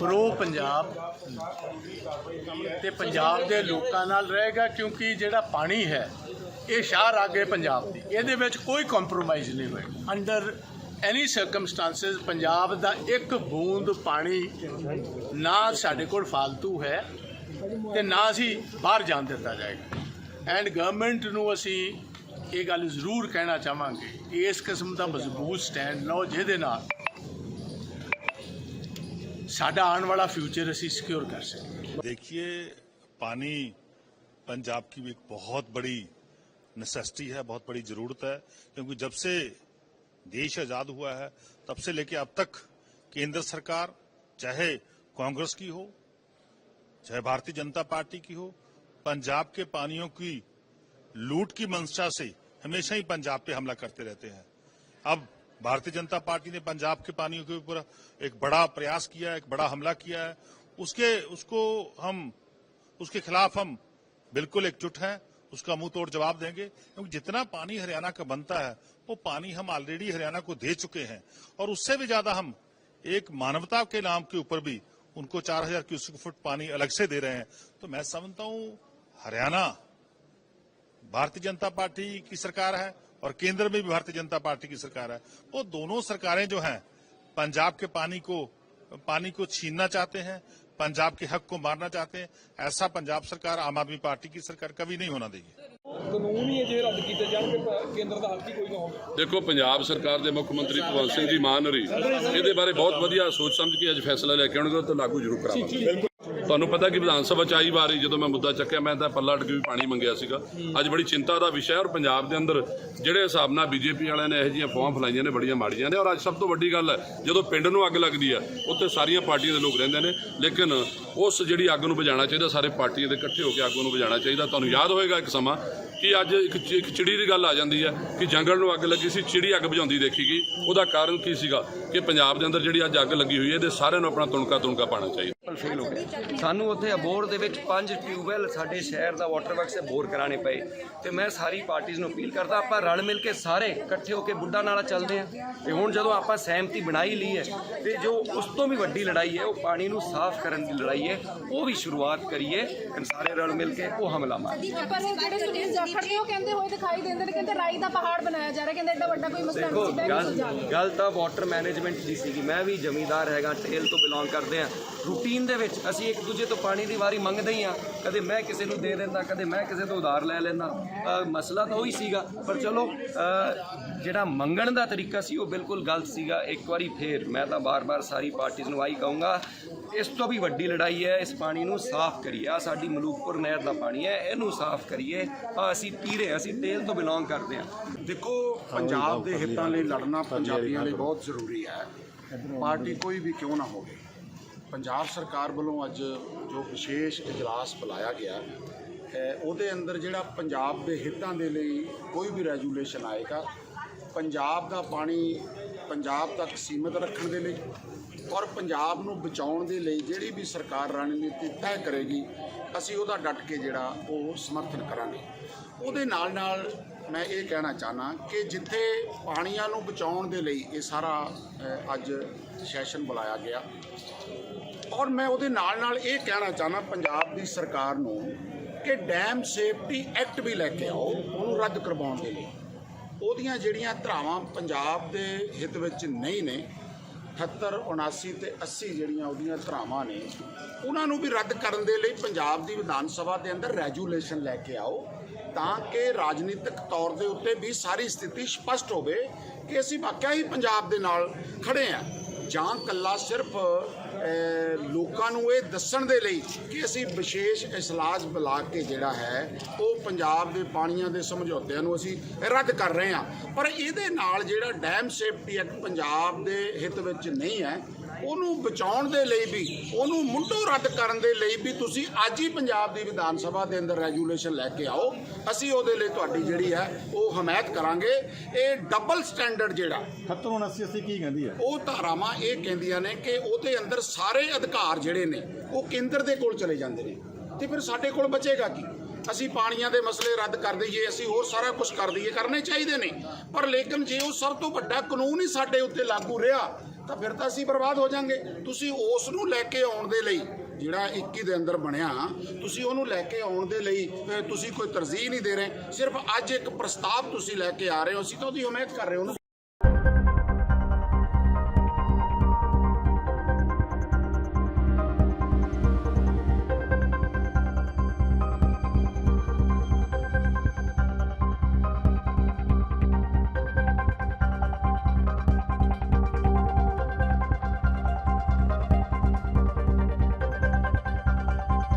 Pro Punjab ਤੇ ਪੰਜਾਬ ਦੇ ਲੋਕਾਂ ਨਾਲ ਰਹੇਗਾ ਕਿਉਂਕਿ ਜਿਹੜਾ ਪਾਣੀ ਹੈ, ਇਹ ਸ਼ਾਹ ਰਾਗੇ ਪੰਜਾਬ ਦੀ। ਇਹਦੇ ਵਿੱਚ ਕੋਈ ਕੰਪਰੋਮਾਈਜ਼ ਨਹੀਂ ਹੋਏਗਾ। ਅੰਡਰ ਐਨੀ ਸਰਕਮਸਟੈਂਸਸ ਪੰਜਾਬ ਦਾ ਇੱਕ ਬੂੰਦ ਪਾਣੀ ਨਾ ਸਾਡੇ ਕੋਲ ਫालतू ਹੈ ਤੇ ਨਾ ਅਸੀਂ ਬਾਹਰ ਜਾਣ ਦਿੱਤਾ ਜਾਏਗਾ। ਐਂਡ ਗਵਰਨਮੈਂਟ ਨੂੰ ਅਸੀਂ ਇਹ ਗੱਲ ਜ਼ਰੂਰ ਕਹਿਣਾ ਚਾਹਾਂਗੇ ਕਿ ਇਸ ਕਿਸਮ ਦਾ ਮਜ਼ਬੂਤ ਸਟੈਂਡ ਲਓ ਜਿਹਦੇ ਨਾਲ ਸਾਡਾ ਆਉਣ ਵਾਲਾ ਫਿਊਚਰ ਅਸੀਂ ਸਿਕਿਉਰ ਕਰ ਸਕੀਏ देखिए पानी पंजाब की भी एक बहुत बड़ी नेसेसिटी है बहुत बड़ी जरूरत है क्योंकि जब से देश आजाद हुआ है तब से लेके अब तक केंद्र सरकार चाहे कांग्रेस की हो चाहे भारतीय जनता पार्टी की हो पंजाब के पानियों की लूट की मंशा से हमेशा ही पंजाब पे हमला करते रहते हैं अब भारतीय जनता पार्टी ने पंजाब के पानियों के ऊपर एक बड़ा प्रयास किया है एक बड़ा हमला किया है। उसके, उसको हम, उसके खिलाफ हम बिल्कुल एकजुट हैं, उसका मुँह तोड़ जवाब देंगे। क्योंकि जितना पानी हरियाणा का बनता है, वो पानी हम ऑलरेडी हरियाणा को दे चुके हैं। और उससे भी ज़्यादा हम एक मानवता के नाम के ऊपर भी उनको चार हज़ार क्यूसिक फुट पानी अलग से दे रहे हैं। तो मैं समझता हूँ, हरियाणा, भारतीय जनता पार्टी की सरकार है और केंद्र में भी भारतीय जनता पार्टी की सरकार है वो दोनों सरकारें जो हैं पंजाब के पानी को पानी को छीनना चाहते हैं पंजाब के हक को मारना चाहते हैं ऐसा पंजाब सरकार आम आदमी पार्टी की सरकार कभी नहीं होना देगी ਕਾਨੂੰਨ ਹੀ ਜੇ ਰੱਦ ਕੀਤੇ ਜਾਣਗੇ ਤਾਂ ਕੇਂਦਰ ਦਾ ਹੱਕ ਹੀ ਕੋਈ ਨਾ ਹੋਵੇ ਦੇਖੋ ਪੰਜਾਬ ਸਰਕਾਰ ਦੇ ਮੁੱਖ ਮੰਤਰੀ ਭਗਵੰਤ ਸਿੰਘ ਜੀ ਮਾਨ ਹਰੀ ਇਹਦੇ ਬਾਰੇ ਬਹੁਤ ਵਧੀਆ ਸੋਚ ਸਮਝ ਕੇ ਅੱਜ ਫੈਸਲਾ ਲੈ ਕੇ ਆਉਣਗੇ ਉਹ ਤੇ ਲਾਗੂ ਜ਼ਰੂਰ ਕਰਾਵਾਂਗੇ ਤੁਹਾਨੂੰ ਪਤਾ ਕਿ ਵਿਧਾਨ ਸਭਾ ਚ ਆਈ ਵਾਰੀ ਜਦੋਂ ਮੈਂ ਮੁੱਦਾ ਚੱਕਿਆ, ਮੈਂ ਤਾਂ ਪੱਲਾ ਅਟਕ ਵੀ ਪਾਣੀ ਮੰਗਿਆ ਸੀਗਾ। ਅੱਜ ਬੜੀ ਚਿੰਤਾ ਦਾ ਵਿਸ਼ਾ ਹੈ ਔਰ ਪੰਜਾਬ ਦੇ ਅੰਦਰ ਜਿਹੜੇ ਹਿਸਾਬ ਨਾਲ ਬੀਜੇਪੀ ਵਾਲਿਆਂ ਨੇ ਇਹੋ ਜਿਹੀਆਂ ਫੋਹਾਂ ਫਲਾਈਆਂ ਨੇ, ਬੜੀਆਂ ਮਾੜੀਆਂ ਨੇ ਔਰ ਅੱਜ ਸਭ ਤੋਂ ਵੱਡੀ ਗੱਲ ਹੈ, ਜਦੋਂ ਪਿੰਡ ਨੂੰ ਅੱਗ ਲੱਗਦੀ ਹੈ, ਉੱਥੇ ਸਾਰੀਆਂ ਪਾਰਟੀਆਂ ਦੇ ਲੋਕ ਰਹਿੰਦੇ ਨੇ, ਲੇਕਿਨ ਉਸ ਜਿਹੜੀ ਅੱਗ ਨੂੰ ਬੁਝਾਉਣਾ ਚਾਹੀਦਾ, ਸਾਰੇ ਪਾਰਟੀਆਂ ਦੇ ਇਕੱਠੇ ਹੋ ਕੇ ਅੱਗ ਨੂੰ ਬੁਝਾਉਣਾ ਚਾਹੀਦਾ। ਤੁਹਾਨੂੰ ਯਾਦ ਹੋਏਗਾ ਇੱਕ ਸਮਾਂ ਕਿ ਅੱਜ ਇੱਕ ਚਿ- ਇੱਕ ਚਿੜੀ ਦੀ ਗੱਲ ਆ ਜਾਂਦੀ ਹੈ ਕਿ ਜੰਗਲ ਨੂੰ ਅੱਗ ਲੱਗੀ ਸੀ ਚਿੜੀ ਅੱਗ ਬੁਝਾਉਂਦੀ ਦੇਖੀ ਗਈ। ਉਹਦਾ ਕਾਰਨ ਕੀ ਸੀਗਾ? ਕਿ ਪੰਜਾਬ ਦੇ ਅੰਦਰ ਜਿਹੜੀ ਅੱਜ ਅੱਗ ਲੱਗੀ ਹੋਈ ਹੈ ਇਹਦੇ ਸਾਰਿਆਂ ਨੂੰ ਆਪਣਾ ਤੁਣਕਾ ਤੁਣਕਾ ਪਾਣਾ ਚਾਹੀਦਾ। ਫੇਲ ਹੋ ਗਿਆ ਸਾਨੂੰ ਉੱਥੇ ਅਬੋਰ ਦੇ ਵਿੱਚ ਪੰਜ ਟਿਊਬਵੈਲ ਸਾਡੇ ਸ਼ਹਿਰ ਦਾ ਵਾਟਰ ਵਰਕਸ ਸੇ ਬੋਰ ਕਰਾਣੇ ਪਏ। ਤੇ ਮੈਂ ਸਾਰੀ ਪਾਰਟੀਆਂ ਨੂੰ ਅਪੀਲ ਕਰਦਾ ਆਪਾਂ ਰਲ ਮਿਲ ਕੇ ਸਾਰੇ ਇਕੱਠੇ ਹੋ ਕੇ ਬੁੱਢਾ ਨਾਲਾ ਚੱਲਦੇ ਆਂ ਤੇ ਹੁਣ ਜਦੋਂ ਆਪਾਂ ਸਹਿਮਤੀ ਬਣਾਈ ਲਈ ਹੈ ਤੇ ਜੋ ਉਸ ਤੋਂ ਵੀ ਵੱਡੀ ਲੜਾਈ ਹੈ ਉਹ ਪਾਣੀ ਨੂੰ ਸਾਫ਼ ਕਰਨ ਦੀ ਲੜਾਈ ਹੈ ਉਹ ਵੀ ਸ਼ੁਰੂਆਤ ਕਰੀਏ ਤੇ ਸਾਰੇ ਰਲ ਮਿਲ ਕੇ ਉਹ ਹਮਲਾ ਮਾਰੀਏ। ਪਰ ਉਹ ਜਿਹੜੇ ਸੁਨੀਲ ਜਾਖੜ ਨੇ ਉਹ ਕਹਿੰਦੇ ਹੋਏ ਦਿਖਾਈ ਦਿੰਦੇ ਨੇ ਕਹਿੰਦੇ ਰਾਈ ਦਾ ਪਹਾੜ ਬਣਾਇਆ ਜਾ ਰਿਹਾ ਕਹਿੰਦੇ ਐਡਾ ਵੱਡਾ ਕੋਈ ਮਸਲਾ ਦੇਖੋ ਨਹੀਂ ਗੱਲ ਤਾਂ ਵਾਟਰ ਮੈਨੇਜਮੈਂਟ ਦੀ ਸੀਗੀ। ਮੈਂ ਵੀ ਜ਼ਮੀਂਦਾਰ ਹੈਗਾ ਟੇਲ ਤੋਂ ਬਿਲੋਂਗ ਕਰਦੇ ਆ ਰੂਟੀਨ ਦੇ ਵਿੱਚ ਅਸੀਂ ਇੱਕ ਦੂਜੇ ਤੋਂ ਪਾਣੀ ਦੀ ਵਾਰੀ ਮੰਗਦੇ ਹੀ ਆ ਕਦੇ ਮੈਂ ਕਿਸੇ ਨੂੰ ਦੇ ਦਿੰਦਾ ਕਦੇ ਮੈਂ ਕਿਸੇ ਤੋਂ ਉਧਾਰ ਲੈ ਲੈਂਦਾ। ਮਸਲਾ ਤਾਂ ਉਹੀ ਸੀਗਾ। ਪਰ ਚਲੋ ਜਿਹੜਾ ਮੰਗਣ ਦਾ ਤਰੀਕਾ ਸੀ ਉਹ ਬਿਲਕੁਲ ਗਲਤ ਸੀਗਾ। ਇੱਕ ਵਾਰੀ ਫੇਰ ਮੈਂ ਤਾਂ ਬਾਰ-ਬਾਰ ਸਾਰੀ ਪਾਰਟੀਆਂ ਨੂੰ ਆਈ ਕਹੂੰਗਾ ਇਸ ਤੋਂ ਵੀ ਵੱਡੀ ਲੜਾਈ ਹੈ, ਇਸ ਪਾਣੀ ਨੂੰ ਸਾਫ਼ ਕਰੀਏ। ਆ ਸਾਡੀ ਮਲੂਕਪੁਰ ਨਹਿਰ ਦਾ ਪਾਣੀ ਹੈ, ਇਹਨੂੰ ਸਾਫ਼ ਕਰੀਏ। ਆ ਅਸੀਂ ਪੀਰੇ ਅਸੀਂ ਤੇਲ ਤੋਂ ਬਿਲੋਂਗ ਕਰਦੇ ਹਾਂ। ਦੇਖੋ, ਪੰਜਾਬ ਦੇ ਹਿੱਤਾਂ ਲਈ ਲੜਨਾ ਪੰਜਾਬੀਆਂ ਲਈ ਬਹੁਤ ਜ਼ਰੂਰੀ ਹੈ। ਪਾਰਟੀ ਕੋਈ ਵੀ ਕਿਉਂ ਨਾ ਹੋਵੇ। ਪੰਜਾਬ ਸਰਕਾਰ ਵੱਲੋਂ ਅੱਜ ਜੋ ਵਿਸ਼ੇਸ਼ ਇਜਲਾਸ ਬੁਲਾਇਆ ਗਿਆ ਹੈ, ਉਹਦੇ ਅੰਦਰ ਜਿਹੜਾ ਪੰਜਾਬ ਦੇ ਹਿੱਤਾਂ ਦੇ ਲਈ ਕੋਈ ਵੀ ਰੈਜੂਲੇਸ਼ਨ ਆਏਗਾ, ਪੰਜਾਬ ਦਾ ਪਾਣੀ ਪੰਜਾਬ ਤੱਕ ਸੀਮਿਤ ਰੱਖਣ ਦੇ ਲਈ ਔਰ ਪੰਜਾਬ ਨੂੰ ਬਚਾਉਣ ਦੇ ਲਈ ਜਿਹੜੀ ਵੀ ਸਰਕਾਰ ਰਣਨੀਤੀ ਤੈਅ ਕਰੇਗੀ, ਅਸੀਂ ਉਹਦਾ ਡਟ ਕੇ ਜਿਹੜਾ ਉਹ ਸਮਰਥਨ ਕਰਾਂਗੇ। ਉਹਦੇ ਨਾਲ ਨਾਲ ਮੈਂ ਇਹ ਕਹਿਣਾ ਚਾਹਨਾ ਕਿ ਜਿੱਥੇ ਪਾਣੀਆਂ ਨੂੰ ਬਚਾਉਣ ਦੇ ਲਈ ਇਹ ਸਾਰਾ ਅੱਜ ਸੈਸ਼ਨ ਬੁਲਾਇਆ ਗਿਆ। ਔਰ ਮੈਂ ਉਹਦੇ ਨਾਲ ਨਾਲ ਇਹ ਕਹਿਣਾ ਚਾਹਨਾ ਪੰਜਾਬ ਦੀ ਸਰਕਾਰ ਨੂੰ ਕਿ ਡੈਮ ਸੇਫਟੀ ਐਕਟ ਵੀ ਲੈ ਕੇ ਆਓ, ਉਹਨੂੰ ਰੱਦ ਕਰਵਾਉਣ ਦੇ ਲਈ। ਉਹਦੀਆਂ ਜਿਹੜੀਆਂ ਧਰਾਵਾਂ ਪੰਜਾਬ ਦੇ ਹਿੱਤ ਵਿੱਚ ਨਹੀਂ ਨੇ 78 79 ਤੇ 80 ਜਿਹੜੀਆਂ ਉਹਦੀਆਂ ਧਰਾਵਾਂ ਨੇ, ਉਹਨਾਂ ਨੂੰ ਵੀ ਰੱਦ ਕਰਨ ਦੇ ਲਈ ਪੰਜਾਬ ਦੀ ਵਿਧਾਨ ਸਭਾ ਦੇ ਅੰਦਰ ਰੈਜੂਲੇਸ਼ਨ ਲੈ ਕੇ ਆਓ, ਤਾਂ ਕਿ ਰਾਜਨੀਤਿਕ ਤੌਰ ਦੇ ਉੱਤੇ ਵੀ ਸਾਰੀ ਸਥਿਤੀ ਸਪਸ਼ਟ ਹੋਵੇ ਕਿ ਅਸੀਂ ਵਾਕਿਆ ਹੀ ਪੰਜਾਬ ਦੇ ਨਾਲ ਖੜੇ ਆ ਜਾਂ ਕੱਲਾ ਸਿਰਫ ਲੋਕਾਂ ਨੂੰ ਇਹ ਦੱਸਣ ਦੇ ਲਈ ਕਿ ਅਸੀਂ ਵਿਸ਼ੇਸ਼ ਇਸਲਾਜ ਬੁਲਾ ਕੇ ਜਿਹੜਾ ਹੈ, ਉਹ ਪੰਜਾਬ ਦੇ ਪਾਣੀਆਂ ਦੇ ਸਮਝੌਤਿਆਂ ਨੂੰ ਅਸੀਂ ਰੱਦ ਕਰ ਰਹੇ ਹਾਂ। ਪਰ ਇਹਦੇ ਨਾਲ ਜਿਹੜਾ ਡੈਮ ਸੇਫਟੀ ਐਕਟ ਪੰਜਾਬ ਦੇ ਹਿੱਤ ਵਿੱਚ ਨਹੀਂ ਹੈ ਉਹਨੂੰ ਬਚਾਉਣ ਦੇ ਲਈ ਵੀ ਉਹਨੂੰ ਮੁੰਡੋ ਰੱਦ ਕਰਨ ਦੇ ਲਈ ਵੀ ਤੁਸੀਂ ਅੱਜ ਹੀ ਪੰਜਾਬ ਦੀ ਵਿਧਾਨ ਸਭਾ ਦੇ ਅੰਦਰ ਰੈਜੂਲੇਸ਼ਨ ਲੈ ਕੇ ਆਓ। ਅਸੀਂ ਉਹਦੇ ਲਈ ਤੁਹਾਡੀ ਜਿਹੜੀ ਹੈ ਉਹ ਹਮਾਇਤ ਕਰਾਂਗੇ। ਇਹ ਡਬਲ ਸਟੈਂਡਰਡ ਜਿਹੜਾ 78 79 80 ਕੀ ਕਹਿੰਦੀ ਹੈ? ਉਹ ਧਾਰਾਵਾਂ ਇਹ ਕਹਿੰਦੀਆਂ ਨੇ ਕਿ ਉਹਦੇ ਅੰਦਰ ਸਾਰੇ ਅਧਿਕਾਰ ਜਿਹੜੇ ਨੇ ਉਹ ਕੇਂਦਰ ਦੇ ਕੋਲ ਚਲੇ ਜਾਂਦੇ ਨੇ। ਤੇ ਫਿਰ ਸਾਡੇ ਕੋਲ ਬਚੇਗਾ ਕੀ? ਅਸੀਂ ਪਾਣੀਆਂ ਦੇ ਮਸਲੇ ਰੱਦ ਕਰ ਦਈਏ ਅਸੀਂ ਹੋਰ ਸਾਰਾ ਕੁਝ ਕਰ ਦਈਏ ਕਰਨੇ ਚਾਹੀਦੇ ਨੇ। ਪਰ ਲੇਕਿਨ ਜੇ ਉਹ ਸਭ ਤੋਂ ਵੱਡਾ ਕਾਨੂੰਨ ਹੀ ਸਾਡੇ ਉੱਤੇ ਲਾਗੂ ਰਿਹਾ ਤਾਂ ਫਿਰ ਤਾਂ ਅਸੀਂ ਬਰਬਾਦ ਹੋ ਜਾਾਂਗੇ। ਤੁਸੀਂ ਉਸ ਨੂੰ ਲੈ ਕੇ ਆਉਣ ਦੇ ਲਈ ਜਿਹੜਾ 21 ਦੇ ਅੰਦਰ ਬਣਿਆ, ਤੁਸੀਂ ਉਹਨੂੰ ਲੈ ਕੇ ਆਉਣ ਦੇ ਲਈ ਤੁਸੀਂ ਕੋਈ ਤਰਜੀਹ ਨਹੀਂ ਦੇ ਰਹੇ। ਸਿਰਫ ਅੱਜ ਇੱਕ ਪ੍ਰਸਤਾਵ ਤੁਸੀਂ ਲੈ ਕੇ ਆ ਰਹੇ ਹੋ। ਅਸੀਂ ਤਾਂ ਉਹਦੀ ਉਮੀਦ ਕਰ ਰਹੇ ਹੋ